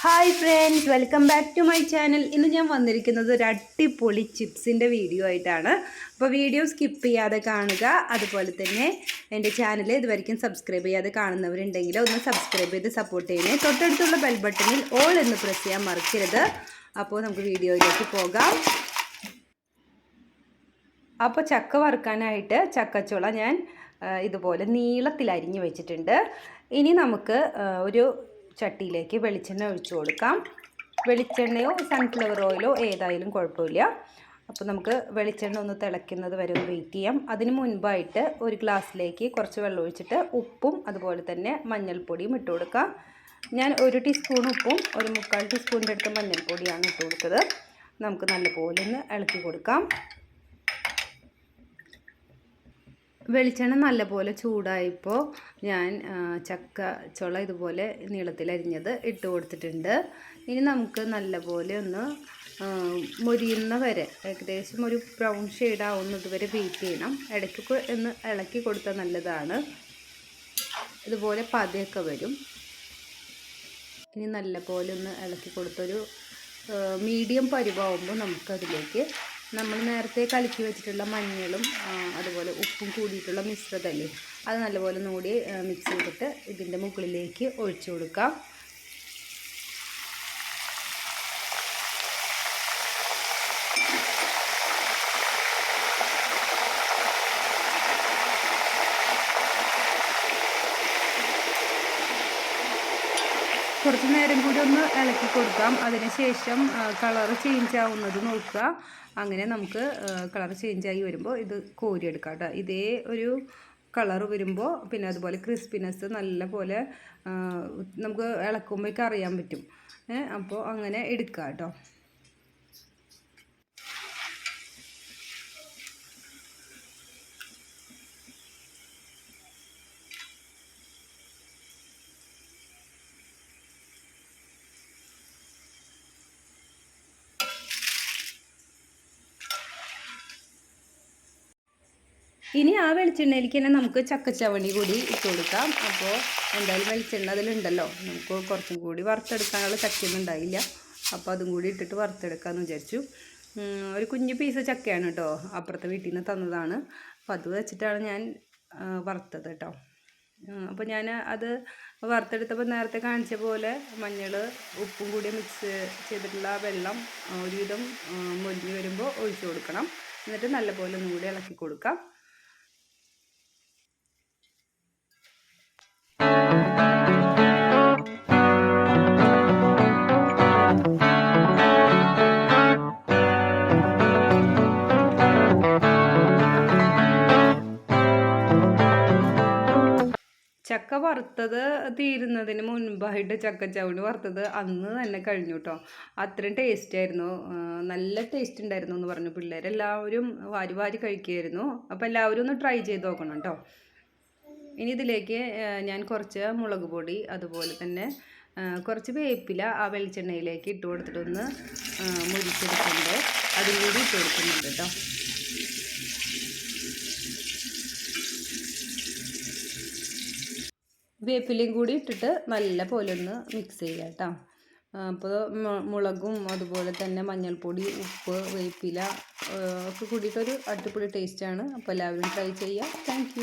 Hi friends welcome back to my channel ഇന്ന് ഞാൻ വന്നിരിക്കുന്നത് ഒരു അടിപൊളി ചിപ്സിന്റെ വീഡിയോ ആയിട്ടാണ്. അപ്പോൾ വീഡിയോ സ്കിപ്പ് ചെയ്യാതെ കാണുക. അതുപോലെ തന്നെ എന്റെ ചാനൽ ഇതുവരെയ്ക്കും സബ്സ്ക്രൈബ് ചെയ്യാതെ കാണുന്നവരുണ്ടെങ്കിൽ ഒന്ന് സബ്സ്ക്രൈബ് ചെയ്ത് സപ്പോർട്ട് ചെയ്യണേ. തൊട്ടടുത്തുള്ള ബെൽ ബട്ടണിൽ ഓൾ എന്ന് പ്രസ് ചെയ്യാൻ മറക്കരുത്. അപ്പോൾ നമുക്ക് വീഡിയോയിലേക്ക് പോകാം. അപ്പോൾ ചക്ക വറുക്കാനായിട്ട് ചക്കച്ചുള ഞാൻ ഇതുപോലെ നീളത്തിൽ അരിഞ്ഞു വെച്ചിട്ടുണ്ട്. ഇനി നമുക്ക് ഒരു ചട്ടിയിലേക്ക് വെളിച്ചെണ്ണ ഒഴിച്ചു കൊടുക്കാം. വെളിച്ചെണ്ണയോ സൺഫ്ലവർ ഓയിലോ ഏതായാലും കുഴപ്പമില്ല. അപ്പോൾ നമുക്ക് വെളിച്ചെണ്ണ ഒന്ന് തിളയ്ക്കുന്നത് വരെ വെയിറ്റ് ചെയ്യാം. അതിന് മുൻപായിട്ട് ഒരു ഗ്ലാസ്സിലേക്ക് കുറച്ച് വെള്ളം ഒഴിച്ചിട്ട് ഉപ്പും അതുപോലെ തന്നെ മഞ്ഞൾപ്പൊടിയും ഇട്ട് കൊടുക്കാം. ഞാൻ ഒരു ടീസ്പൂൺ ഉപ്പും ഒരു മുക്കാൽ ടീസ്പൂണിന്റെ അടുത്ത് മഞ്ഞൾപ്പൊടിയാണ് ഇട്ട് കൊടുത്തത്. നമുക്ക് നല്ലപോലെ ഒന്ന് ഇളക്കി കൊടുക്കാം. വെളിച്ചെണ്ണ നല്ലപോലെ ചൂടായപ്പോൾ ഞാൻ ചക്ക ചുള ഇതുപോലെ നീളത്തിലരിഞ്ഞത് ഇട്ട് കൊടുത്തിട്ടുണ്ട്. ഇനി നമുക്ക് നല്ലപോലെ ഒന്ന് മുരിയുന്ന വരെ ഏകദേശം ഒരു ബ്രൗൺ ഷെയ്ഡ് ആവുന്നത് വരെ വെയിറ്റ് ചെയ്യണം. ഇടയ്ക്ക് ഒന്ന് ഇളക്കി കൊടുത്താൽ നല്ലതാണ്. ഇതുപോലെ പതയൊക്കെ വരും. ഇനി നല്ലപോലെ ഒന്ന് ഇളക്കി കൊടുത്തൊരു മീഡിയം പരിവാകുമ്പോൾ നമുക്കതിലേക്ക് നമ്മൾ നേരത്തെ കലക്കി വെച്ചിട്ടുള്ള മഞ്ഞളും അതുപോലെ ഉപ്പും കൂടിയിട്ടുള്ള മിശ്രിതമല്ലേ അത് നല്ലപോലെ നൂടി മിക്സ് ചെയ്തിട്ട് ഇതിന്റെ മുകളിലേക്ക് ഒഴിച്ചു കൊടുക്കാം. കുറച്ച് നേരം കൂടി ഒന്ന് ഇളക്കി കൊടുക്കാം. അതിനുശേഷം കളർ ചേഞ്ച് ആവുന്നത് നോക്കുക. അങ്ങനെ നമുക്ക് കളർ ആയി വരുമ്പോൾ ഇത് കോരിയെടുക്കാം കേട്ടോ. ഇതേ ഒരു കളർ വരുമ്പോൾ പിന്നെ അതുപോലെ ക്രിസ്പിനെസ് നല്ല പോലെ നമുക്ക് ഇളക്കുമ്പോഴേക്ക് അറിയാൻ പറ്റും. അപ്പോൾ അങ്ങനെ എടുക്കുക കേട്ടോ. ഇനി ആ വെളിച്ചെണ്ണയിലേക്ക് തന്നെ നമുക്ക് ചക്കച്ചവണി കൂടി ഇട്ട് കൊടുക്കാം. അപ്പോൾ എന്തായാലും വെളിച്ചെണ്ണ അതിലുണ്ടല്ലോ. നമുക്ക് കുറച്ചും കൂടി വറുത്തെടുക്കാനുള്ള ചക്കയൊന്നും ഉണ്ടായില്ല. അപ്പോൾ അതും കൂടി ഇട്ടിട്ട് വറുത്തെടുക്കാമെന്ന് വിചാരിച്ചു. ഒരു കുഞ്ഞു പീസ് ചക്കയാണ് കേട്ടോ. അപ്പുറത്തെ വീട്ടിൽ നിന്ന് തന്നതാണ്. അപ്പോൾ അത് വെച്ചിട്ടാണ് ഞാൻ വറുത്തത് കേട്ടോ. അപ്പോൾ ഞാൻ അത് വറുത്തെടുത്തപ്പോൾ നേരത്തെ കാണിച്ച പോലെ മഞ്ഞൾ ഉപ്പും കൂടി മിക്സ് ചെയ്തിട്ടുള്ള വെള്ളം ഒരുവിധം മൊല്ലി വരുമ്പോൾ ഒഴിച്ചു കൊടുക്കണം. എന്നിട്ട് നല്ലപോലെ ഒന്നും കൂടി ഇളക്കി കൊടുക്കാം. ചക്ക വറുത്തത് തീരുന്നതിന് മുൻപായിട്ട് ചക്ക ചക്കച്ചവണി വറുത്തത് അന്ന് തന്നെ കഴിഞ്ഞു കേട്ടോ അത്രയും ടേസ്റ്റ് ആയിരുന്നു. നല്ല ടേസ്റ്റ് ഉണ്ടായിരുന്നു എന്ന് പറഞ്ഞു. പിള്ളേരെല്ലാവരും വാരി വാരി കഴിക്കുമായിരുന്നു അപ്പോൾ എല്ലാവരും ഒന്ന് ട്രൈ ചെയ്ത് നോക്കണം കേട്ടോ ഇനി ഇതിലേക്ക് ഞാൻ കുറച്ച് മുളക് പൊടി അതുപോലെ തന്നെ കുറച്ച് വേപ്പില ആ വെളിച്ചെണ്ണയിലേക്ക് ഇട്ട് കൊടുത്തിട്ടൊന്ന് മുരിച്ചെടുക്കുന്നുണ്ട്. അതും കൂടി ഇട്ട് കൊടുക്കുന്നുണ്ട് കേട്ടോ വേപ്പിലയും കൂടി ഇട്ടിട്ട് നല്ല പോലെ ഒന്ന് മിക്സ് ചെയ്യുക കേട്ടോ. അപ്പോൾ മുളകും അതുപോലെ തന്നെ മഞ്ഞൾപ്പൊടി ഉപ്പ് വേപ്പില ഒക്കെ കൂടിയിട്ടൊരു അടിപൊളി ടേസ്റ്റാണ് അപ്പോൾ എല്ലാവരും ട്രൈ ചെയ്യുക. താങ്ക്